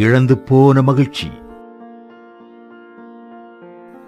இழந்து போன மகிழ்ச்சி.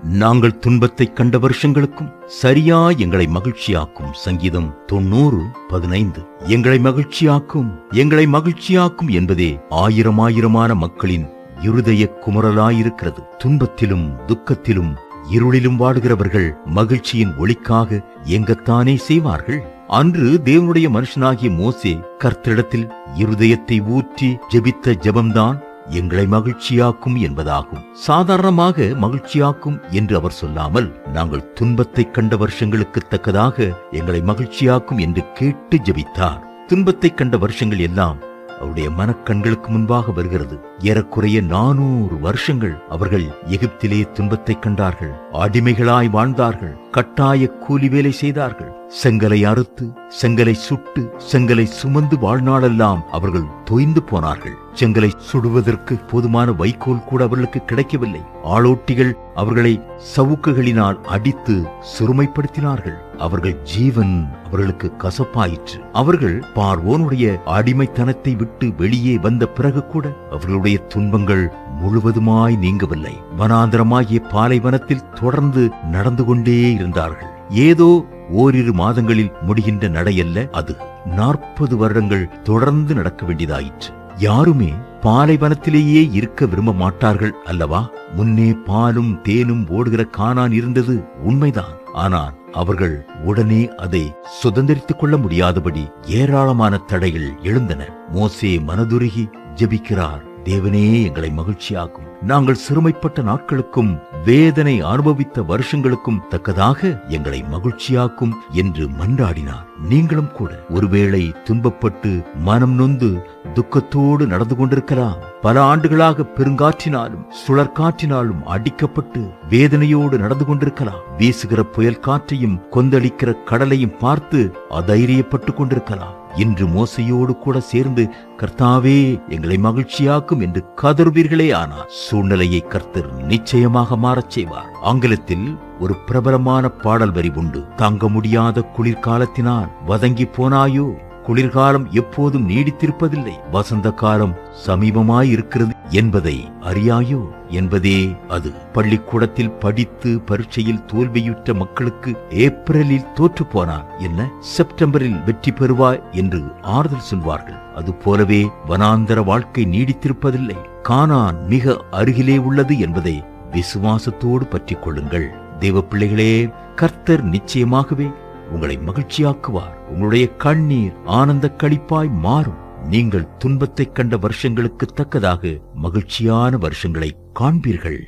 நாங்கள் துன்பத்தை கண்ட வருஷங்களுக்கும் சரியா எங்களை மகிழ்ச்சியாக்கும் சங்கீதம் தொண்ணூறு பதினைந்து. எங்களை மகிழ்ச்சியாக்கும் எங்களை மகிழ்ச்சியாக்கும் என்பதே ஆயிரம் ஆயிரமான மக்களின் இருதய குமரலாயிருக்கிறது துன்பத்திலும் துக்கத்திலும் இருளிலும் வாடுகிறவர்கள் மகிழ்ச்சியின் ஒளிக்காக எங்கத்தானே செய்வார்கள்? அன்று தேவனுடைய மனுஷனாகிய மோசே கர்த்தரிடத்தில் இருதயத்தை ஊற்றி ஜெபித்த ஜெபம்தான் எங்களை மகிழ்ச்சியாக்கும் என்பதாகும். சாதாரணமாக மகிழ்ச்சியாக்கும் என்று அவர் சொல்லாமல் நாங்கள் துன்பத்தை கண்ட வருஷங்களுக்கு தக்கதாக எங்களை மகிழ்ச்சியாக்கும் என்று கேட்டு ஜபித்தார். துன்பத்தை கண்ட வருஷங்கள் எல்லாம் அவருடைய மனக்கண்களுக்கு முன்பாக வருகிறது. ஏறக்குறைய நானூறு வருஷங்கள் அவர்கள் எகிப்திலே துன்பத்தை கண்டார்கள் அடிமைகளாய் வாழ்ந்தார்கள் கட்டாய கூலி வேலை செய்தார்கள். செங்கலை அறுத்து செங்கலை சுட்டு செங்கலை சுமந்து வாழ்நாளெல்லாம் அவர்கள் தொய்ந்து போனார்கள். செங்கலை சுடுவதற்கு போதுமான வைக்கோல் கூட அவர்களுக்கு கிடைக்கவில்லை. ஆளோட்டிகள் அவர்களை சவுக்குகளினால் அடித்து சிறுமைப்படுத்தினார்கள். அவர்கள் ஜீவன் அவர்களுக்கு கசப்பாயிற்று. அவர்கள் பார்வோனுடைய அடிமைத்தனத்தை விட்டு வெளியே வந்த பிறகு கூட அவர்களுடைய துன்பங்கள் முழுவதுமாய் நீங்கவில்லை. வனாந்தரமாகிய பாலைவனத்தில் தொடர்ந்து நடந்து கொண்டே இருந்தார்கள். ஏதோ ஓரிரு மாதங்களில் முடிகின்ற நடையல்ல அது. நாற்பது வருடங்கள் தொடர்ந்து நடக்க வேண்டியதாயிற்று. யாருமே பாலைவனத்திலேயே இருக்க விரும்ப மாட்டார்கள் அல்லவா? முன்னே பாலும் தேனும் ஓடுகிற காணான் இருந்தது உண்மைதான். ஆனால் அவர்கள் உடனே அதை சுதந்திரித்துக் கொள்ள முடியாதபடி ஏராளமான தடைகள் எழுந்தன. மோசே மனதுருகி ஜெபிக்கிறார். தேவனே எங்களை மகிழ்ச்சியாக்கும். நாங்கள் சிறுமைப்பட்ட நாட்களுக்கும் வேதனை அனுபவித்த வருஷங்களுக்கும் தக்கதாக எங்களை மகிழ்ச்சியாக்கும் என்று மன்றாடினார். நீங்களும் கூட ஒருவேளை துன்பப்பட்டு மனம் நொந்து துக்கத்தோடு நடந்து கொண்டிருக்கலாம். பல ஆண்டுகளாக பெருங்காற்றினாலும் சுழற்காற்றினாலும் அடிக்கப்பட்டு வேதனையோடு நடந்து கொண்டிருக்கலாம். வீசுகிற புயல் காற்றையும் கொந்தளிக்கிற கடலையும் பார்த்து அதைரியப்பட்டு கொண்டிருக்கலாம். இன்று மோசையோடு கூட சேர்ந்து கர்த்தாவே எங்களை மகிழ்ச்சியாக்கும் என்று கதறுவீர்களே ஆனால் சூழ்நிலையை கர்த்தர் நிச்சயமாக மாறச் செய்வார். ஆங்கிலத்தில் ஒரு பிரபலமான பாடல் வரி உண்டு. தாங்க முடியாத குளிர்காலத்தினால் வதங்கி போனாயோ? குளிர்காலம் எப்போதும் நீடித்திருப்பதில்லை. வசந்த காலம் சமீபமாயிருக்கிறது என்பதை அறியாயோ? என்பதே அது. பள்ளிக்கூடத்தில் படித்து பரீட்சையில் தோல்வியுற்ற மக்களுக்கு ஏப்ரலில் தோற்று போனான். என்ன? செப்டம்பரில் வெற்றி பெறுவாய் என்று ஆறுதல் சொல்வார்கள். அது போலவே வனாந்தர வாழ்க்கை நீடித்திருப்பதில்லை. கானான் மிக அருகிலே உள்ளது என்பதை விசுவாசத்தோடு பற்றிக் கொள்ளுங்கள். தேவ பிள்ளைகளே கர்த்தர் நிச்சயமாகவே உங்களை மகிழ்ச்சியாக்குவார். உங்களுடைய கண்ணீர் ஆனந்த களிப்பாய் மாறும். நீங்கள் துன்பத்தைக் கண்ட வருஷங்களுக்கு தக்கதாக மகிழ்ச்சியான வருஷங்களை காண்பீர்கள்.